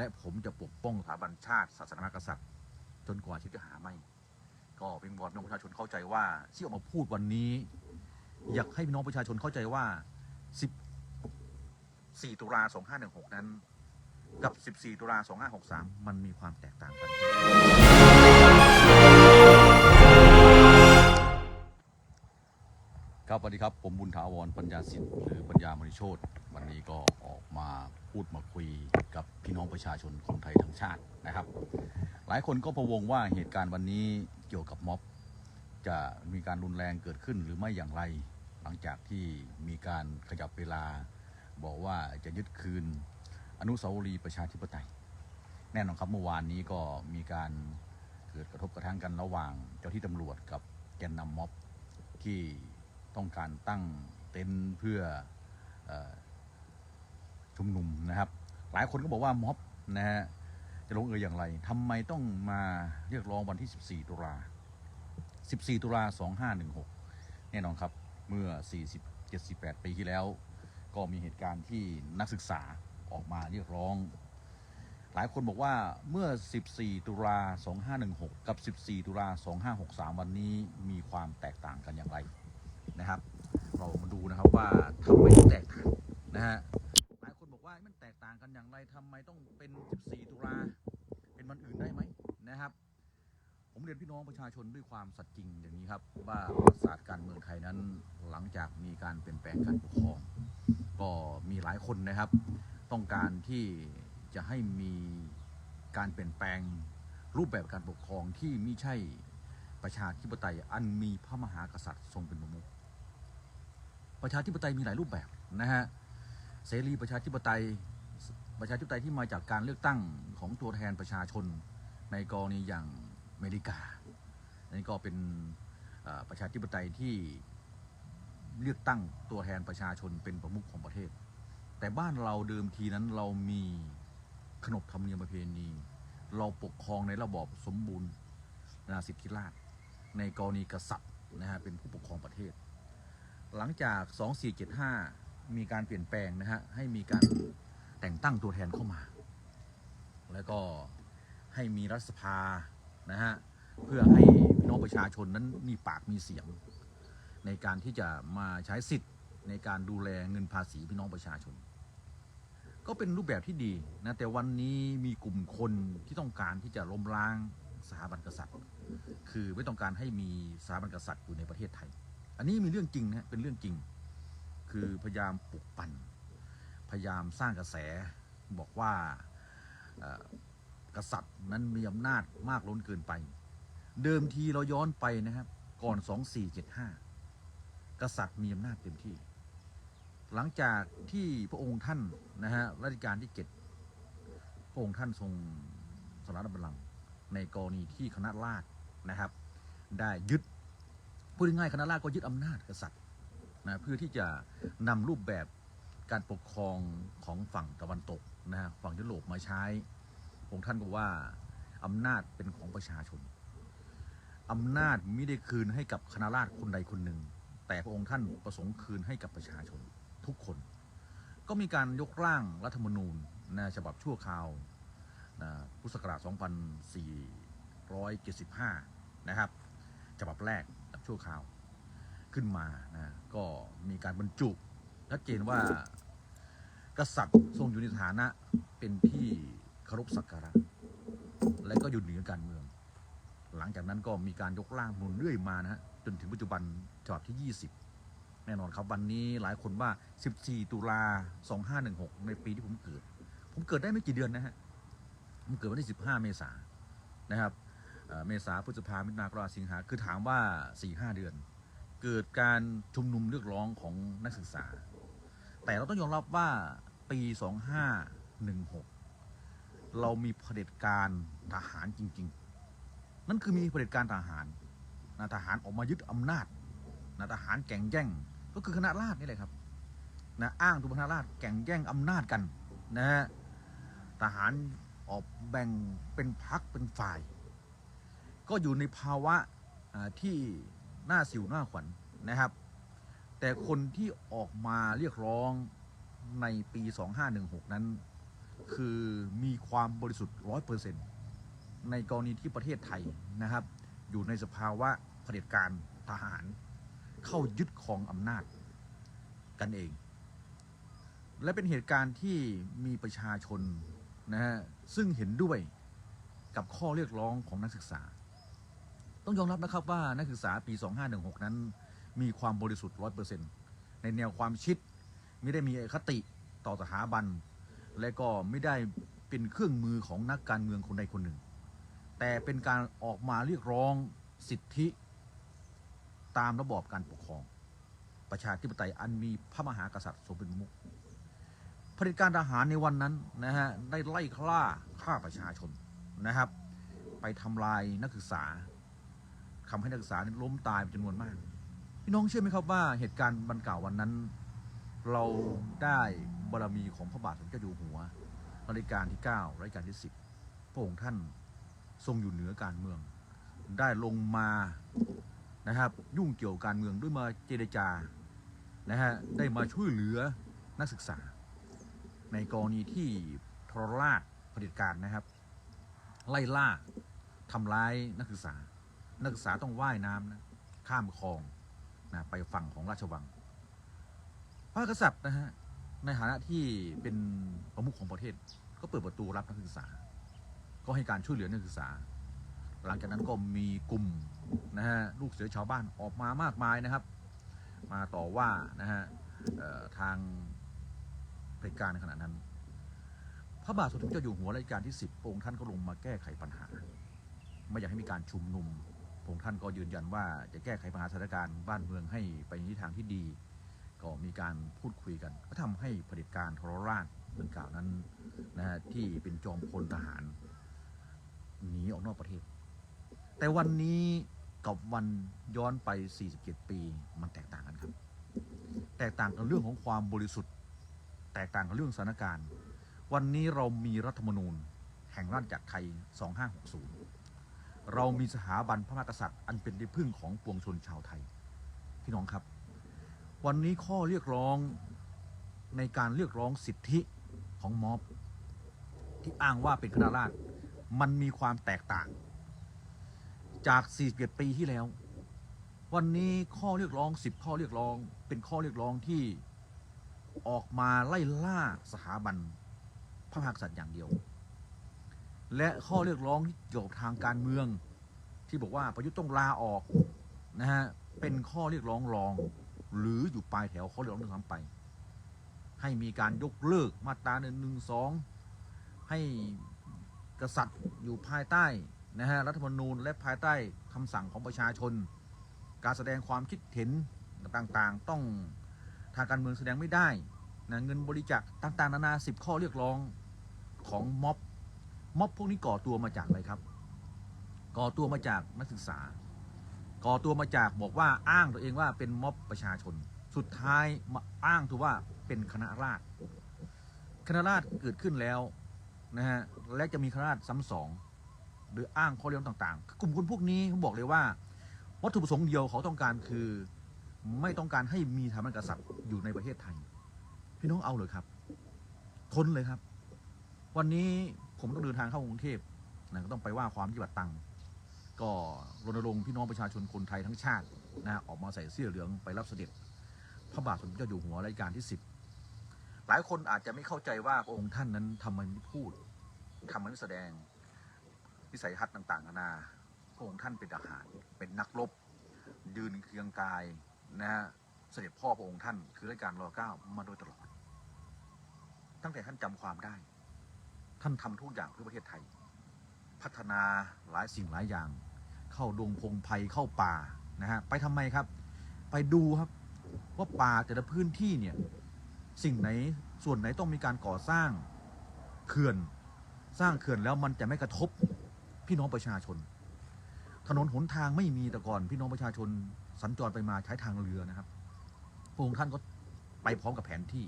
และผมจะปกป้องสถาบันชาติ ศาสนากษัตริย์ จนกว่าชีวิตจะหาไม่ ก็เป็นวอนน้องประชาชนเข้าใจว่าที่ออกมาพูดวันนี้ อยากให้พี่น้องประชาชนเข้าใจว่า 14 ตุลา 2516 นั้น กับ 14 ตุลา 2563 มันมีความแตกต่างกันครับสวัสดีครับ ผมบุญถาวรปัญญาสิทธิ์หรือปัญญามณิโชต วันนี้ก็ออกมาพูดมาคุยกับพี่น้องประชาชนคนไทยทั้งชาตินะครับ หลายคนก็พะวงว่าเหตุการณ์วันนี้เกี่ยวกับม็อบจะมีการรุนแรงเกิดขึ้นหรือไม่อย่างไร หลังจากที่มีการขยับเวลา บอกว่าจะยึดคืนอนุสาวรีย์ประชาธิปไตย แน่นอนครับเมื่อวานนี้ก็มีการเกิดกระทบกระทั่งกันระหว่างเจ้าที่ตำรวจกับแกนนำม็อบที่ต้องการตั้งเต็นท์เพื่ออ ชุมนุมนะครับ หลายคนก็บอกว่าม็อบนะฮะจะลงเอยอย่างไรทำไมต้องมาเรียกร้องวันที่ 14 ตุลา 14 ตุลา 2516 แน่นอนครับ เมื่อ 40 78 ปีที่แล้ว ก็มีเหตุการณ์ที่นักศึกษาออกมาเรียกร้อง หลายคนบอกว่าเมื่อ 14 ตุลา 2516 กับ 14 ตุลา 2563 วันนี้มีความแตกต่างกันอย่างไรนะครับ เรามาดูนะครับว่าทำไมถึงแตกต่างนะฮะ อย่างไรทำไมต้องเป็น 14 ตุลาเป็นวันอื่นได้ไหมนะครับ ผมเรียนพี่น้องประชาชนด้วยความสัตย์จริงอย่างนี้ครับว่าประศาสตร์การเมืองไทยนั้นหลังจากมีการเปลี่ยนแปลงการปกครอง ก็มีหลายคนนะครับ ต้องการที่จะให้มีการเปลี่ยนแปลงรูปแบบการปกครองที่ไม่ใช่ประชาธิปไตยอันมีพระมหากษัตริย์ทรงเป็นประมุขประชาธิปไตยมีหลายรูปแบบนะฮะเสรีประชาธิปไตย ประชาธิปไตยที่มาจากการเลือกตั้งของตัวแทนประชาชน ในกรณีอย่างอเมริกาอันนี้ก็เป็นประชาธิปไตยที่เลือกตั้งตัวแทนประชาชนเป็นประมุขของประเทศ แต่บ้านเราเดิมทีนั้นเรามีขนบธรรมเนียมประเพณี เราปกครองในระบอบสมบูรณ์นาสิทธิราชในกรณีกษัตริย์นะฮะเป็นผู้ปกครองประเทศ หลังจาก 2475 มีการเปลี่ยนแปลงนะฮะให้มีการ แต่งตั้งตัวแทนเข้ามา แล้วก็ให้มีรัฐสภานะฮะเพื่อให้พี่น้องประชาชนนั้นมีปากมีเสียง ในการที่จะมาใช้สิทธิ์ในการดูแลเงินภาษีพี่น้องประชาชน ก็เป็นรูปแบบที่ดีนะแต่วันนี้มีกลุ่มคนที่ต้องการที่จะล้มล้างสถาบันกษัตริย์ คือไม่ต้องการให้มีสถาบันกษัตริย์อยู่ในประเทศไทย อันนี้มีเรื่องจริงนะเป็นเรื่องจริง คือพยายามปลุกปั่น พยายามสร้างกระแสบอกว่ากษัตริย์นั้นมีอำนาจมากล้นเกินไป เดิมทีเราย้อนไปนะครับ ก่อน 2475 กษัตริย์มีอำนาจเต็มที่ หลังจากที่พระองค์ท่านนะฮะรัชกาลที่เจ็ดพระองค์ท่านทรงสถาบัลลังก์ในกรณีที่คณะราษฎรนะครับ ได้ยึดพูดง่ายๆคณะราษฎรก็ยึดอำนาจกษัตริย์นะเพื่อที่จะนำรูปแบบ การปกครองของฝั่งตะวันตกนะฮะฝั่งยุโรปมาใช้พระองค์ท่านบอกว่าอำนาจเป็นของประชาชนอำนาจไม่ได้คืนให้กับคณะราษฎรคนใดคนหนึ่ง แต่พระองค์ท่านประสงค์คืนให้กับประชาชนทุกคน ก็มีการยกร่างรัฐธรรมนูญนะฉบับชั่วคราวนะพุทธศักราช 2475 นะครับฉบับแรกฉบับชั่วคราวขึ้นมานะก็มีการบรรจุ ชัดเจนว่ากษัตริย์ทรงอยู่ในฐานะเป็นที่เคารพสักการะและก็อยู่เหนือการเมือง หลังจากนั้นก็มีการยกร่างรัฐธรรมนูญเรื่อยมานะฮะจนถึงปัจจุบันฉบับที่ 20 แน่นอนครับวันนี้หลายคนว่า 14 ตุลา 2516 ในปีที่ผมเกิด ผมเกิดได้ไม่กี่เดือนนะฮะ ผมเกิดวันที่ 15 เมษายนนะครับเมษาพฤษภามิถุนากราสิงหาคือถามว่า 4-5 เดือน เกิดการชุมนุมเรียกร้องของนักศึกษา แต่เราต้องยอมรับว่าปี 2516 เรามีเผด็จการทหารจริง ๆ นั่นคือมีเผด็จการทหารนะทหารออกมายึดอำนาจนะทหารแก่งแย่ง ก็คือคณะราษฎรนี่แหละครับนะอ้างตัวคณะราษฎรแก่งแย่งอำนาจกันนะฮะทหารออกแบ่งเป็นพักเป็นฝ่าย ก็อยู่ในภาวะที่น่าสิวหน้าขวัญนะครับ แต่คนที่ออกมาเรียกร้องในปี 2516 นั้น คือมีความบริสุทธิ์ร้อยเปอร์เซ็นต์ในกรณีที่ประเทศไทยนะครับ อยู่ในสภาวะเผด็จการทหาร เข้ายึดครองอำนาจกันเอง และเป็นเหตุการณ์ที่มีประชาชนนะฮะซึ่งเห็นด้วยกับข้อเรียกร้องของนักศึกษา ต้องยอมรับนะครับว่านักศึกษาปี 2516 นั้น มีความบริสุทธิ์ร้อยเปอร์เซ็นต์ในแนวความคิด ไม่ได้มีอคติต่อสถาบัน และก็ไม่ได้เป็นเครื่องมือของนักการเมืองคนใดคนหนึ่ง แต่เป็นการออกมาเรียกร้องสิทธิตามระบอบการปกครอง ประชาธิปไตยอันมีพระมหากษัตริย์ทรงเป็นมุขเผด็จการทหารในวันนั้นนะฮะได้ไล่ฆ่าฆ่าประชาชนนะครับ ไปทำลายนักศึกษาทำให้นักศึกษาล้มตายเป็นจำนวนมาก พี่น้องเชื่อไหมครับว่าเหตุการณ์บันเก่าวันนั้น เราได้บารมีของพระบาทสมเด็จอยู่หัวรัชกาลที่9รัชกาลที่ 10 พระองค์ท่านทรงอยู่เหนือการเมือง ได้ลงมานะครับ ยุ่งเกี่ยวกับการเมืองด้วยมาเจรจานะฮะได้มาช่วยเหลือนักศึกษา ในกรณีที่ทรราชเผด็จการนะครับ ไล่ล่าทำร้ายนักศึกษา นักศึกษาต้องว่ายน้ำนะข้ามคลอง นะไปฝั่งของราชวัง พระกษัตริย์นะฮะในฐานะที่เป็นประมุขของประเทศ ก็เปิดประตูรับนักศึกษา ก็ให้การช่วยเหลือนักศึกษา หลังจากนั้นก็มีกลุ่มนะฮะลูกเสือชาวบ้านออกมามากมายนะครับ มาต่อว่านะฮะทางเผด็จการในขณะนั้น พระบาทสมเด็จเจ้าอยู่หัวรัชกาลที่ 10 องค์ท่านก็ลงมาแก้ไขปัญหา ไม่อยากให้มีการชุมนุม งค์ท่านก็ยืนยันว่าจะแก้ไขปัญหาสถานการณ์บ้านเมืองให้ไปในทิศทางที่ดี ก็มีการพูดคุยกัน ก็ทำให้เผด็จการทรราชดังกล่าวนั้นนะฮะที่เป็นจอมพลทหารหนีออกนอกประเทศ แต่วันนี้กับวันย้อนไป 47 ปี มันแตกต่างกันครับ แตกต่างกันเรื่องของความบริสุทธิ์ แตกต่างกันเรื่องสถานการณ์ วันนี้เรามีรัฐธรรมนูญแห่งราชจักรไทย 2560 เรามีสถาบันพระมหากษัตริย์ อันเป็นที่พึ่งของปวงชนชาวไทย พี่น้องครับ วันนี้ข้อเรียกร้องในการเรียกร้องสิทธิของม็อบที่อ้างว่าเป็นคณะราษฎรมันมีความแตกต่าง จาก 41 ปีที่แล้ว วันนี้ข้อเรียกร้อง 10 ข้อเรียกร้อง เป็นข้อเรียกร้องที่ออกมาไล่ล่าสถาบันพระมหากษัตริย์อย่างเดียว และข้อเรียกร้องที่เกี่ยวกับทางการเมือง ที่บอกว่าประยุทธ์ต้องลาออกนะฮะเป็นข้อเรียกร้องรอง หรืออยู่ปลายแถวข้อเรียกร้องด้วยซ้ำไป ให้มีการยกเลิกมาตราหนึ่งหนึ่งสองให้กษัตริย์อยู่ภายใต้นะฮะรัฐธรรมนูญและภายใต้คำสั่งของประชาชน การแสดงความคิดเห็นต่างๆ ต้องทางการเมืองแสดงไม่ได้นะเงินบริจาคต่างๆ นานาสิบข้อเรียกร้องของม็อบ ม็อบพวกนี้ก่อตัวมาจากอะไรครับ ก่อตัวมาจากนักศึกษา ก่อตัวมาจากบอกว่าอ้างตัวเองว่าเป็นม็อบประชาชน สุดท้ายมาอ้างตัวว่าเป็นคณะราษฎรคณะราษฎรเกิดขึ้นแล้วนะฮะและจะมีคณะราษฎรซ้ำสองหรืออ้างข้อเรียกร้องต่างๆ กลุ่มคนพวกนี้ผมบอกเลยว่า วัตถุประสงค์เดียวเขาต้องการคือ ไม่ต้องการให้มีสถาบันกษัตริย์อยู่ในประเทศไทย พี่น้องเอาเลยครับ ทนเลยครับ วันนี้ ผมต้องเดินทางเข้ากรุงเทพนะก็ต้องไปว่าความปฏิบัติตังก็รณรงค์พี่น้องประชาชนคนไทยทั้งชาตินะออกมาใส่เสื้อเหลืองไปรับเสด็จ พระบาทสมเด็จเจ้าอยู่หัวรัชกาลที่สิบหลายคนอาจจะไม่เข้าใจว่าพระองค์ท่านนั้นทำไมไม่พูดทำไมไม่แสดงวิสัยทัศน์ต่างๆนานาพระองค์ท่านเป็นทหารเป็นนักรบยืนเคียงกายนะฮะเสด็จพ่อพระองค์ท่านคือรัชกาลรอเก้ามาโดยตลอด ตั้งแต่ท่านจำความได้ ท่านทำทุกอย่างเพื่อประเทศไทย พัฒนาหลายสิ่งหลายอย่าง เข้าดงพงไพ่เข้าป่านะฮะไปทำไมครับ ไปดูครับว่าป่าแต่ละพื้นที่เนี่ยสิ่งไหนส่วนไหนต้องมีการก่อสร้างเขื่อนสร้างเขื่อนแล้วมันจะไม่กระทบพี่น้องประชาชน ถนนหนทางไม่มีแต่ก่อนพี่น้องประชาชนสัญจรไปมาใช้ทางเรือนะครับพระองค์ท่านก็ไปพร้อมกับแผนที่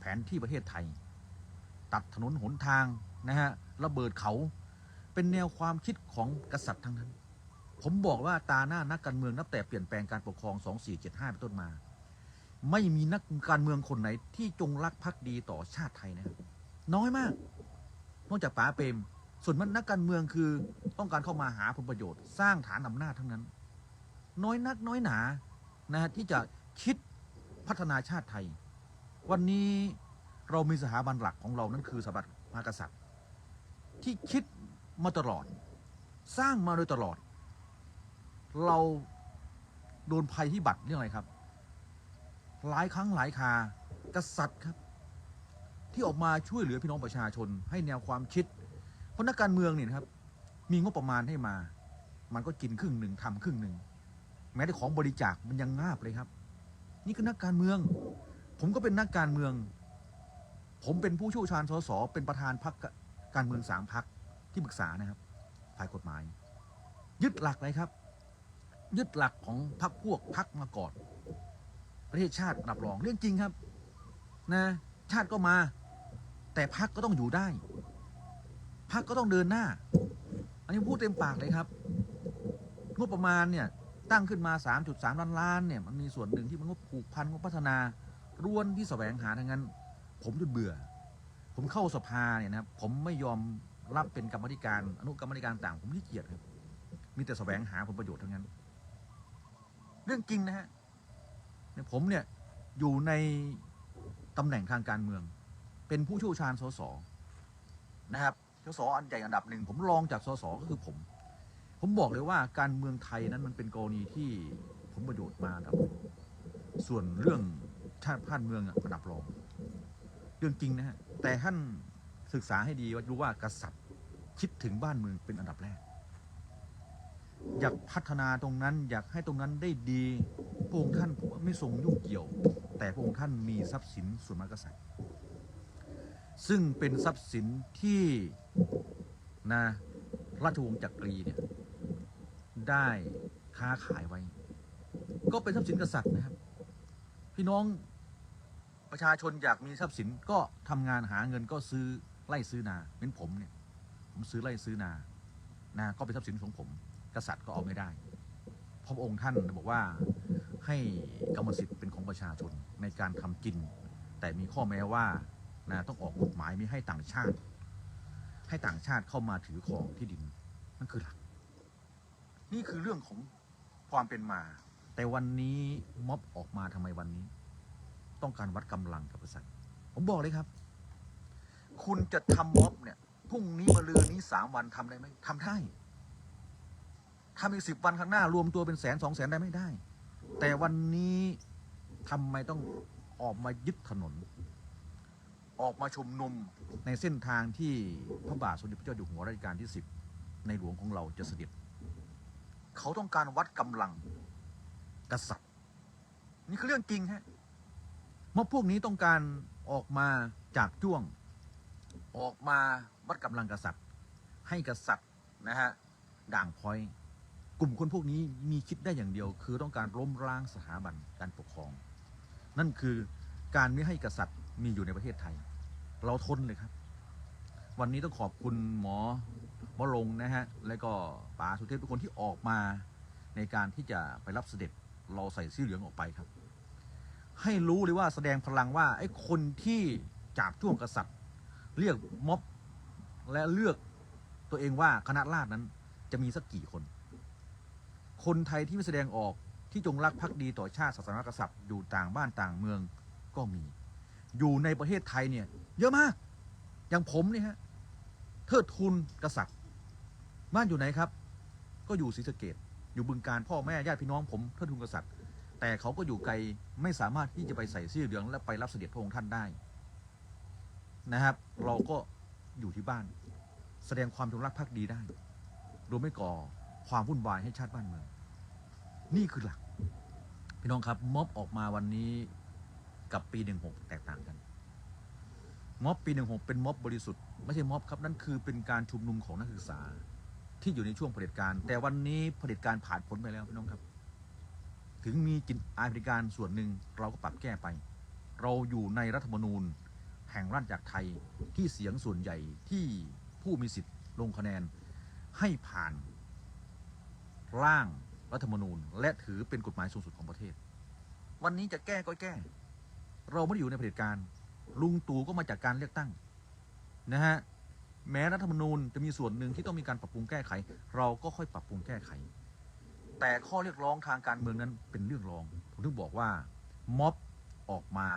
แผนที่ประเทศไทย ตัดถนนหนทางนะฮะระเบิดเขาเป็นแนวความคิดของกษัตริย์ทั้งนั้น ผมบอกว่าตาหน้านักการเมืองนับแต่เปลี่ยนแปลงการปกครอง 2475เป็นต้นมา ไม่มีนักการเมืองคนไหนที่จงรักภักดีต่อชาติไทยนะครับน้อยมาก นอกจากป๋าเปรมส่วนมันนักการเมืองคือต้องการเข้ามาหาผลประโยชน์สร้างฐานอำนาจทั้งนั้น น้อยนักน้อยหนานะฮะที่จะคิดพัฒนาชาติไทย วันนี้ เรามีสถาบันหลักของเรานั่นคือสถาบันมหากษัตริย์ ที่คิดมาตลอด สร้างมาโดยตลอด เราโดนภัยพิบัติเรื่องอะไรครับ หลายครั้งหลายคากษัตริย์ครับ ที่ออกมาช่วยเหลือพี่น้องประชาชน ให้แนวความคิด เพราะนักการเมืองเนี่ยครับ มีงบประมาณให้มา มันก็กินครึ่งหนึ่งทำครึ่งหนึ่งแม้แต่ของบริจาคมันยังงาบเลยครับ นี่คือนักการเมือง ผมก็เป็นนักการเมือง ผมเป็นผู้เชี่ยวชาญสสเป็นประธานพรรคการเมืองสามพรรคที่ปรึกษานะครับฝ่ายกฎหมาย ยึดหลักเลยครับ ยึดหลักของพรรคพวกพรรคมาก่อน ประเทศชาติรับรองเรื่องจริงครับ นะ ชาติก็มา แต่พรรคก็ต้องอยู่ได้พรรคก็ต้องเดินหน้า อันนี้พูดเต็มปากเลยครับงบประมาณเนี่ยตั้งขึ้นมา 3.3 ล้านล้านเนี่ยมันมีส่วนหนึ่งที่มันงบผูกพันงบพัฒนาร้วนที่แสวงหาทั้งนั้น ผมจนเบื่อ ผมเข้าสภาเนี่ยนะครับผมไม่ยอมรับเป็นกรรมธิการอนุกรรมธิการต่างผมขี้เกียจครับ มีแต่แสวงหาผลประโยชน์ทั้งนั้น เรื่องจริงนะฮะผมเนี่ยอยู่ในตำแหน่งทางการเมือง เป็นผู้เชี่ยวชาญสสนะครับสสอันใหญ่อันดับหนึ่งผมรองจากสสก็คือผม ผมบอกเลยว่าการเมืองไทยนั้นมันเป็นกรณีที่ผลประโยชน์มาอันดับ ส่วนเรื่องชาติพันเมืองอันดับรอง เรื่องจริงนะฮะแต่ท่านศึกษาให้ดีว่ารู้ว่ากษัตริย์คิดถึงบ้านเมืองเป็นอันดับแรก อยากพัฒนาตรงนั้นอยากให้ตรงนั้นได้ดีพระองค์ท่านไม่ทรงยุ่งเกี่ยว แต่พระองค์ท่านมีทรัพย์สินส่วนมากกษัตริย์ ซึ่งเป็นทรัพย์สินที่นะราชวงศ์จักรีเนี่ยได้ค้าขายไว้ ก็เป็นทรัพย์สินกษัตริย์นะครับ พี่น้อง ประชาชนอยากมีทรัพย์สินก็ทำงานหาเงินก็ซื้อไล่ซื้อนาเป็นผมเนี่ยผมซื้อไล่ซื้อนานาก็เป็นทรัพย์สินของผม กษัตริย์ก็เอาไม่ได้เพราะองค์ท่านบอกว่าให้กรรมสิทธิ์เป็นของประชาชนในการทำกิน แต่มีข้อแม้ว่านะต้องออกกฎหมายไม่ให้ต่างชาติ ให้ต่างชาติเข้ามาถือครองที่ดินนั่นคือหลัก นี่คือเรื่องของความเป็นมา แต่วันนี้ม็อบออกมาทำไมวันนี้ ต้องการวัดกำลังกับกษัตริย์ ผมบอกเลยครับ คุณจะทำม็อบเนี่ยพรุ่งนี้มะรืนนี้สามวันทำได้ไหมทำได้ทำอีกสิบวันข้างหน้ารวมตัวเป็นแสนสองแสนได้ไม่ได้ แต่วันนี้ทำไมต้องออกมายึดถนน ออกมาชุมนุมในเส้นทางที่พระบาทสมเด็จพระเจ้าอยู่หัวรัชกาลที่สิบในหลวงของเราจะเสด็จ เขาต้องการวัดกำลังกษัตริย์ นี่คือเรื่องจริงฮะ ม็อบพวกนี้ต้องการออกมาจากจ้วง ออกมาวัดกำลังกษัตริย์ ให้กษัตริย์นะฮะด่างพร้อย กลุ่มคนพวกนี้มีคิดได้อย่างเดียว คือต้องการล้มล้างสถาบันการปกครอง นั่นคือการไม่ให้กษัตริย์มีอยู่ในประเทศไทย เราทนเลยครับ วันนี้ต้องขอบคุณหมอหมอลงนะฮะและก็ป๋าสุเทพทุกคนที่ออกมาในการที่จะไปรับเสด็จเราใส่เสื้อเหลืองออกไปครับ ให้รู้เลยว่าแสดงพลังว่าไอ้คนที่จับจ้วงกษัตริย์ เรียกม็อบและเลือกตัวเองว่าคณะราษฎรนั้น จะมีสักกี่คน คนไทยที่ไม่แสดงออกที่จงรักภักดีต่อชาติศาสนากษัตริย์อยู่ต่างบ้านต่างเมืองก็มี อยู่ในประเทศไทยเนี่ย เยอะมาก อย่างผมเนี่ยฮะเทิดทูนกษัตริย์ บ้านอยู่ไหนครับ ก็อยู่ศรีสะเกดอยู่บึงการพ่อแม่ญาติพี่น้องผมเทิดทูนกษัตริย์ แต่เขาก็อยู่ไกลไม่สามารถที่จะไปใส่เสื้อเหลือง และไปรับเสด็จพระองค์ท่านได้นะครับ เราก็อยู่ที่บ้าน แสดงความจงรักภักดีได้โดยไม่ก่อความวุ่นวายให้ชาติบ้านเมือง นี่คือหลัก พี่น้องครับม็อบออกมาวันนี้กับปีหนึ่งหกแตกต่างกัน ม็อบปีหนึ่งหกเป็นม็อบบริสุทธิ์ไม่ใช่ม็อบครับนั่นคือเป็นการชุมนุมของนักศึกษาที่อยู่ในช่วงเผด็จการ แต่วันนี้เผด็จการผ่านพ้นไปแล้วพี่น้องครับ ถึงมีจิตอายเผด็จการส่วนหนึ่งเราก็ปรับแก้ไป เราอยู่ในรัฐธรรมนูญ แห่งรัฐจากรไทยที่เสียงส่วนใหญ่ที่ผู้มีสิทธิ์ลงคะแนนให้ผ่านร่างรัฐธรรมนูญ และถือเป็นกฎหมายสูงสุดของประเทศ วันนี้จะแก้ก็แก้ เราไม่ได้อยู่ในเผด็จการลุงตู่ก็มาจากการเลือกตั้งนะฮะแม้รัฐธรรมนูญจะมีส่วนหนึ่งที่ต้องมีการปรับปรุงแก้ไข เราก็ค่อยปรับปรุงแก้ไข แต่ข้อเรียกร้องทางการเมืองนั้นเป็นเรื่องรอง ผมถึงบอกว่าม็อบออกมา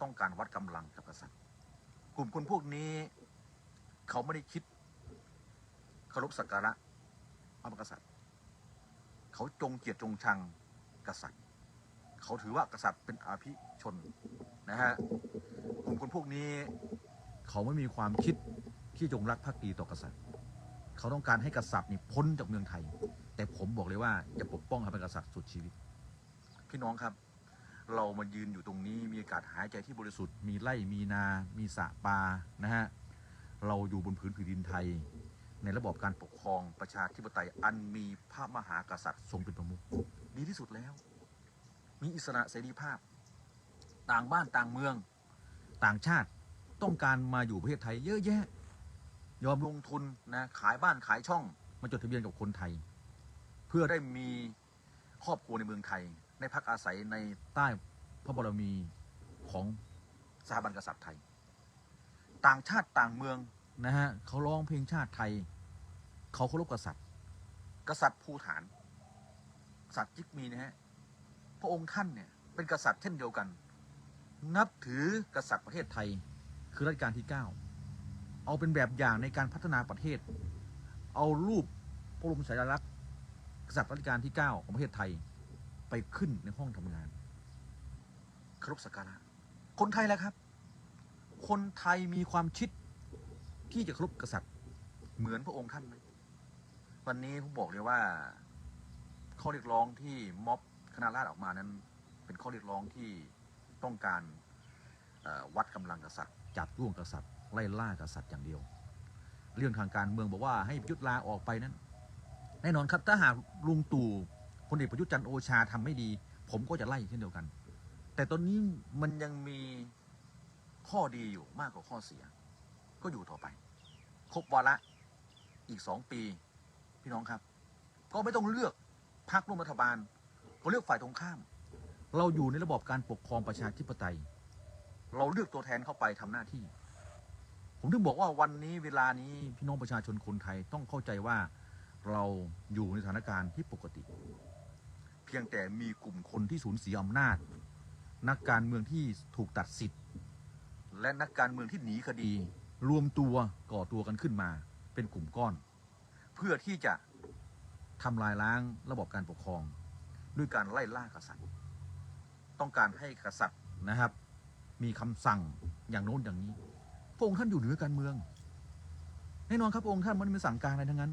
ต้องการวัดกำลังกับกษัตริย์ กลุ่มคนพวกนี้ เขาไม่ได้คิดเคารพสักการะพระมหากษัตริย์ เขาจงเกียรติจงชังกษัตริย์ เขาถือว่ากษัตริย์เป็นอาภิชนนะฮะกลุ่มคนพวกนี้ เขาไม่มีความคิดที่จงรักภักดีต่อกษัตริย์ เขาต้องการให้กษัตริย์นี่พ้นจากเมืองไทย แต่ผมบอกเลยว่าจะปกป้องให้เป็นกษัตริย์สุดชีวิต พี่น้องครับ เรามายืนอยู่ตรงนี้มีอากาศหายใจที่บริสุทธิ์มีไร่มีนา มีสระปลานะฮะเราอยู่บนผืนผืนดินไทย ในระบอบการปกครองประชาธิปไตยอันมีพระมหากษัตริย์ทรงเป็นประมุขดีที่สุดแล้ว มีอิสระเสรีภาพ ต่างบ้านต่างเมือง ต่างชาติต้องการมาอยู่ประเทศไทยเยอะแยะ ยอมลงทุนนะขายบ้านขายช่องมาจดทะเบียนกับคนไทย พื่อได้มีครอบครัวในเมืองไทยได้พักอาศัยในใต้พระบารมีของสถาบันกษัตริย์ไทย ต่างชาติต่างเมืองนะฮะเขาร้องเพลงชาติไทย เขาเคารพกษัตริย์ กษัตริย์ภูฐาน กษัตริย์จิกมีนะฮะพระองค์ท่านเนี่ยเป็นกษัตริย์เช่นเดียวกัน นับถือกษัตริย์ประเทศไทย คือรัชกาลที่ 9 เอาเป็นแบบอย่างในการพัฒนาประเทศ เอารูปพระบรมฉายาลักษณ์ก ษัตริย์รัชกาลที่ 9 ของประเทศไทยไปขึ้นในห้องทำงานคารพสักการะคนไทยแหละครับ คนไทยมีความคิดที่จะคารพกษัตริย์เหมือนพระองค์ท่านไหมวันนี้ผมบอกเลยว่า ข้อเรียกร้องที่ม็อบคณะราษฎรออกมานั้น เป็นข้อเรียกร้องที่ต้องการวัดกำลังกษัตริย์ จับร่วงกษัตริย์ไล่ล่ากษัตริย์อย่างเดียว เรื่องทางการเมืองบอกว่าให้ยุทธ์ลาออกไปนั้น แน่นอนครับ ถ้าหากลุงตู่พลเอกประยุทธ์จันทร์โอชาทำไม่ดี ผมก็จะไล่เช่นเดียวกัน แต่ตอนนี้มันยังมีข้อดีอยู่มากกว่าข้อเสีย ก็อยู่ต่อไป ครบวาระอีกสองปี พี่น้องครับ ก็ไม่ต้องเลือกพรรคร่วมรัฐบาล ก็เลือกฝ่ายตรงข้าม เราอยู่ในระบบการปกครองประชาธิปไตย เราเลือกตัวแทนเข้าไปทำหน้าที่ ผมถึงบอกว่าวันนี้เวลานี้พี่น้องประชาชนคนไทยต้องเข้าใจว่า เราอยู่ในสถานการณ์ที่ปกติ เพียงแต่มีกลุ่มคนที่สูญเสียอำนาจ นักการเมืองที่ถูกตัดสิทธิ์ และนักการเมืองที่หนีคดี รวมตัวก่อตัวกันขึ้นมา เป็นกลุ่มก้อน เพื่อที่จะทำลายล้างระบบการปกครอง ด้วยการไล่ล่ากษัตริย์ ต้องการให้กษัตริย์นะครับ มีคำสั่งอย่างโน้นอย่างนี้พระองค์ท่านอยู่เหนือการเมืองแน่นอนครับองค์ท่านไมันไม่สั่งการอะไรทั้งนั้น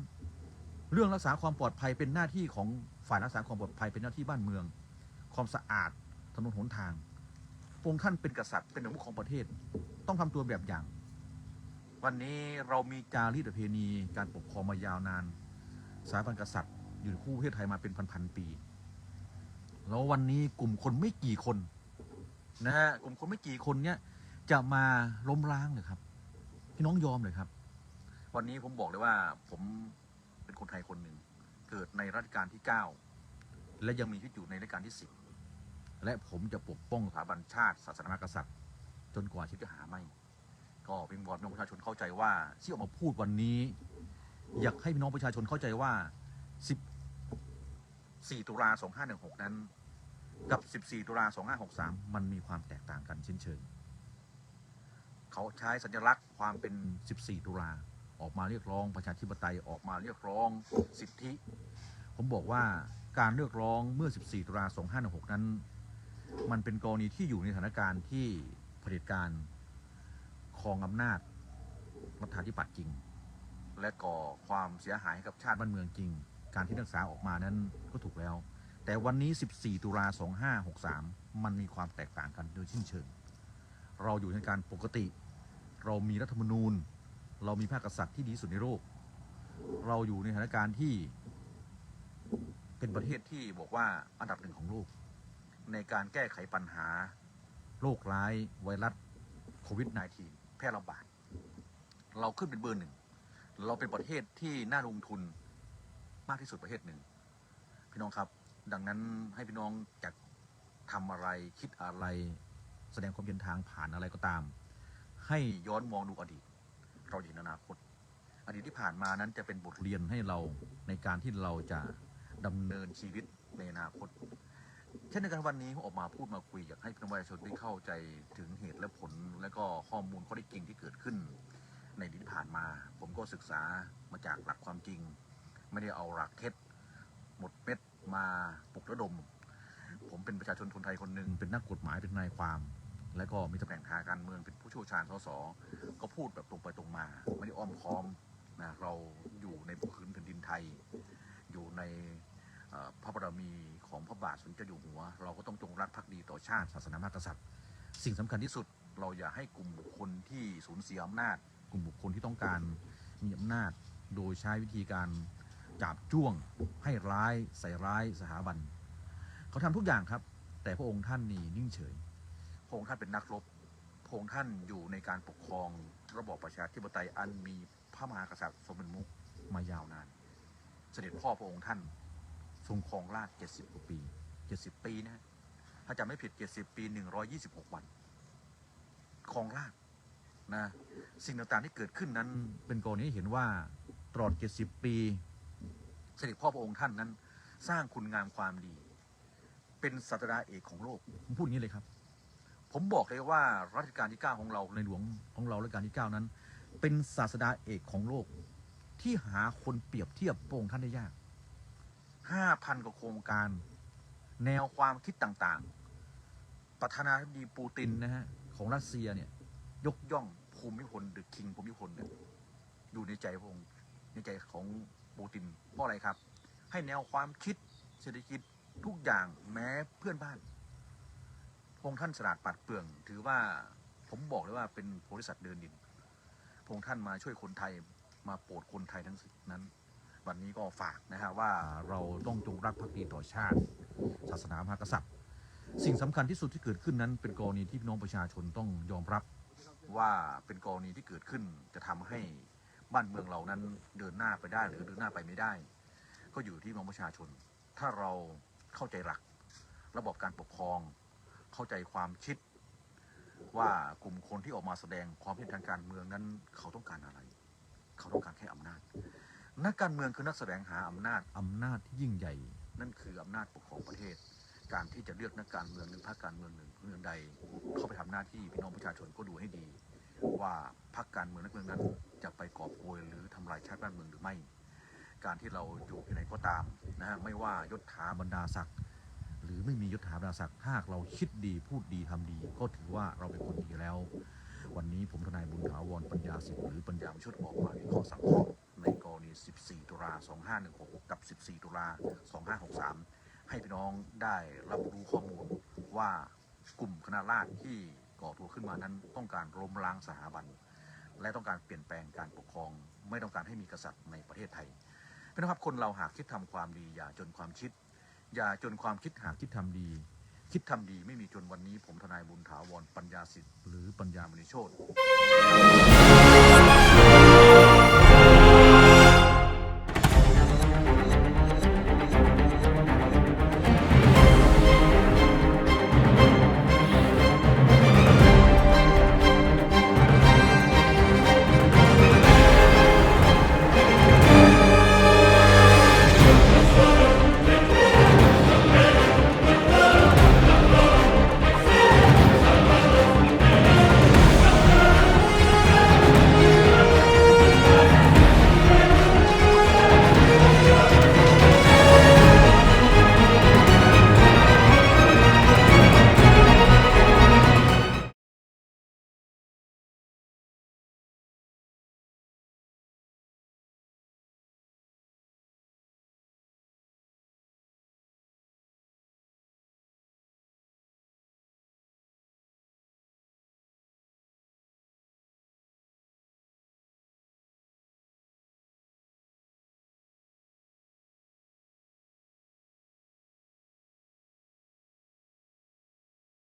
เรื่องรักษาความปลอดภัยเป็นหน้าที่ของฝ่ายรักษาความปลอดภัยเป็นหน้าที่บ้านเมือง ความสะอาดถนนหนทางพระองค์ท่านเป็นกษัตริย์เป็นประมุขของประเทศ ต้องทำตัวแบบอย่าง วันนี้เรามีจารีตประเพณีการปกครองมายาวนานสถาบันกษัตริย์ อยู่คู่ประเทศไทยมาเป็นพันๆปี แล้ววันนี้กลุ่มคนไม่กี่คนนะฮะกลุ่มคนไม่กี่คนเนี้ยจะมาล้มล้างเลยครับ พี่น้องยอมเลยครับ วันนี้ผมบอกเลยว่าผม เป็นคนไทยคนหนึ่ง เกิดในรัชกาลที่ 9 และยังมีชีวิตอยู่ในรัชกาลที่ 10 และผมจะปกป้องสถาบันชาติศาสนากษัตริย์ จนกว่าชีวิตจะหาไม่ ก็วิงวอนพี่น้องประชาชนเข้าใจว่าที่ออกมาพูดวันนี้ อยากให้พี่น้องประชาชนเข้าใจว่า 14 ตุลา 2516 นั้น กับ 14 ตุลา 2563 มันมีความแตกต่างกันเช่นเชิงเขาใช้สัญลักษณ์ความเป็น 14 ตุลา ออกมาเรียกร้องประชาธิปไตยออกมาเรียกร้องสิทธิ ผมบอกว่าการเรียกร้องเมื่อ 14 ตุลา2516นั้น มันเป็นกรณีที่อยู่ในสถานการณ์ที่เผด็จการครองอำนาจรัฐาธิปัตย์จริง และก่อความเสียหายให้กับชาติบ้านเมืองจริง การที่นักศึกษาออกมานั้นก็ถูกแล้ว แต่วันนี้ 14 ตุลา2563 มันมีความแตกต่างกันโดยสิ้นเชิง เราอยู่ในการปกติ เรามีรัฐธรรมนูญ เรามีพระกษัตริย์ที่ดีสุดในโลก เราอยู่ในสถานการณ์ที่เป็นประเทศที่บอกว่าอันดับหนึ่งของโลก ในการแก้ไขปัญหาโรคร้ายไวรัสโควิด -19 แพร่ระบาด เราขึ้นเป็นเบอร์หนึ่ง เราเป็นประเทศที่น่าลงทุนมากที่สุดประเทศหนึ่ง พี่น้องครับ ดังนั้นให้พี่น้องจะทำอะไรคิดอะไร แสดงความเห็นทางผ่านอะไรก็ตาม ให้ย้อนมองดูอดีต เราจะเห็นอนาคต อดีตที่ผ่านมานั้นจะเป็นบทเรียนให้เราในการที่เราจะดำเนินชีวิตในอนาคต เช่นเดียวกันวันนี้ผมออกมาพูดมาคุยอยากให้พี่น้องประชาชนได้เข้าใจถึงเหตุและผล และก็ข้อมูลข้อเท็จจริงที่เกิดขึ้น ในอดีตที่ผ่านมา ผมก็ศึกษามาจากหลักความจริง ไม่ได้เอาหลักเท็จหมดเม็ดมาปลุกระดม ผมเป็นประชาชนคนไทยคนหนึ่งเป็นนักกฎหมายเป็นนายความ และก็มีตำแหน่งทางการเมืองเป็นผู้เชี่ยวชาญสสก็พูดแบบตรงไปตรงมา ไม่ได้อ้อมค้อมนะเราอยู่ในพื้นแผ่นดินไทย อยู่ในพระบารมีของพระบาทสมเด็จอยู่หัว เราก็ต้องจงรักภักดีต่อชาติศาสนามหากษัตริย์ สิ่งสำคัญที่สุดเราอย่าให้กลุ่มบุคคลที่สูญเสียอำนาจ กลุ่มบุคคลที่ต้องการมีอำนาจ โดยใช้วิธีการจับจ้วงให้ร้ายใส่ร้ายสถาบัน เขาทำทุกอย่างครับ แต่พระองค์ท่านนี่นิ่งเฉย พระองค์ท่านเป็นนักรบพระองค์ท่านอยู่ในการปกครองระบอบประชาธิปไตยอันมีพระมหากษัตริย์ทรงเป็นมุขมายาวนาน เสด็จพ่อพระองค์ท่านทรงครองราชย์70กว่าปี70ปีนะฮะถ้าจำไม่ผิด70ปี126วันครองราชย์นะ สิ่งต่างๆที่เกิดขึ้นนั้น เป็นกรณีให้เห็นว่าตลอด70ปี เสด็จพ่อพระองค์ท่านนั้น สร้างคุณงามความดี เป็นศาสดาเอกของโลกผมพูดอย่างนี้เลยครับ ผมบอกเลยว่ารัชกาลที่ 9 ของเราในหลวงของเรารัชกาลที่ 9 นั้น เป็นศาสดาเอกของโลก ที่หาคนเปรียบเทียบพระองท่านได้ยาก 5,000 กว่าโครงการ แนวความคิดต่างๆ ประธานาธิบดีปูตินนะฮะ ของรัสเซียเนี่ย ยกย่องภูมิพลหรือคิงภูมิพลเนี่ยอยู่ในใจพระองค์ในใจของปูตินเพราะอะไรครับ ให้แนวความคิดเศรษฐกิจทุกอย่างแม้เพื่อนบ้าน พระองค์ท่านสลาดปัดเปลือง ถือว่าผมบอกเลยว่าเป็นโพธิสัตว์เดินดินพระองค์ท่านมาช่วยคนไทยมาโปรดคนไทยทั้งสิ้นนั้น วันนี้ก็ฝากนะฮะว่าเราต้องจงรักภักดีต่อชาติ ศาสนามหากษัตริย์ สิ่งสำคัญที่สุดที่เกิดขึ้นนั้น เป็นกรณีที่พี่น้องประชาชนต้องยอมรับว่าเป็นกรณีที่เกิดขึ้นจะทำให้บ้านเมืองเรานั้นเดินหน้าไปได้หรือเดินหน้าไปไม่ได้ ก็อยู่ที่พี่น้องประชาชน ถ้าเราเข้าใจหลัก ระบบการปกครอง เข้าใจความคิด ว่ากลุ่มคนที่ออกมาแสดงความเห็นทางการเมืองนั้น เขาต้องการอะไร เขาต้องการแค่อำนาจ นักการเมืองคือนักแสวงหาอำนาจอำนาจที่ยิ่งใหญ่ นั่นคืออำนาจปกครองประเทศ การที่จะเลือกนักการเมืองหรือพรรคการเมืองหนึ่งเมืองใด เข้าไปทำหน้าที่พี่น้องประชาชนก็ดูให้ดี ว่าพรรคการเมืองนักเมืองนั้นจะไปกอบโกยหรือทำลายชาติบ้านเมืองหรือไม่ การที่เราอยู่ที่ไหนก็ตามนะฮะไม่ว่ายศถาบรรดาศักดิ์ หรือไม่มียศถาบรรดาศักดิ์หากเราคิดดีพูดดีทำดี ก็ถือว่าเราเป็นคนดีแล้ว วันนี้ผมทนายบุญถาวรปัญญาสิทธิ์หรือปัญญาชุดออกมาวิเคราะห์สังเคราะห์ในกรณี 14 ตุลา 2516 กับ 14 ตุลา 2563 ให้พี่น้องได้รับรู้ข้อมูลว่ากลุ่มคณะราษฎรที่ก่อตัวขึ้นมานั้นต้องการล้มล้างสถาบัน และต้องการเปลี่ยนแปลงการปกครอง ไม่ต้องการให้มีกษัตริย์ในประเทศไทยพี่น้องครับคนเราหากคิดทำความดีอย่าจนความคิด อย่าจนความคิดหากคิดทำดี คิดทำดีไม่มีจนวันนี้ ผมทนายบุญถาวรปัญญาสิทธิ์หรือปัญญามณีโชต